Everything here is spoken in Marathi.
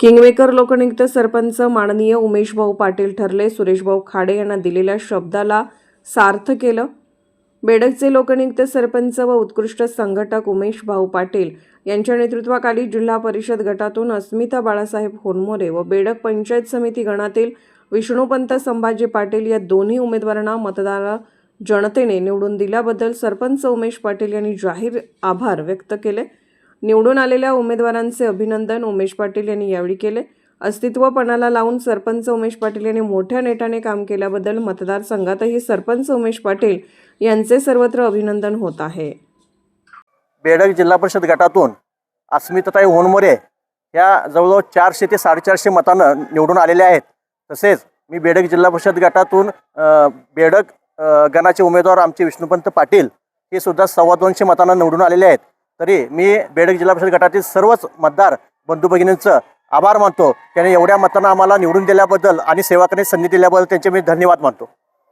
किंगमेकर लोकनियुक्त सरपंच माननीय उमेशभाऊ पाटील ठरले. सुरेशभाऊ खाडे यांना दिलेल्या शब्दाला सार्थ केलं. बेडकचे लोकनियुक्त सरपंच व उत्कृष्ट संघटक उमेश भाऊ पाटील यांच्या नेतृत्वाखाली जिल्हा परिषद गटातून अस्मिता बाळासाहेब होनमोरे व बेडक पंचायत समिती गणातील विष्णुपंत संभाजी पाटील या दोन्ही उमेदवारांना मतदार जनतेने निवडून दिल्याबद्दल सरपंच उमेश पाटील यांनी जाहीर आभार व्यक्त केले. निवडून आलेल्या उमेदवारांचे अभिनंदन उमेश पाटील यांनी यावेळी केले. अस्तित्वपणाला लावून सरपंच उमेश पाटील यांनी मोठ्या नेटाने काम केल्याबद्दल मतदारसंघातही सरपंच उमेश पाटील यांचे सर्वत्र अभिनंदन होत आहे. बेडक जिल्हा परिषद गटातून अस्मिताताई होनमोरे या जवळजवळ चारशे ते साडेचारशे मतानं निवडून आलेले आहेत. तसेच मी बेडक जिल्हा परिषद गटातून बेडक गणाचे उमेदवार आमचे विष्णुपंत पाटील हे सुद्धा सव्वा दोनशे मतांना निवडून आलेले आहेत. तरी मी बेडक जिल्हा परिषद गटातील सर्वच मतदार बंधू भगिनींचं आभार मानतो. त्याने एवढ्या मतांना आम्हाला निवडून दिल्याबद्दल आणि सेवा करण्याची संधी दिल्याबद्दल त्यांचे मी धन्यवाद मानतो.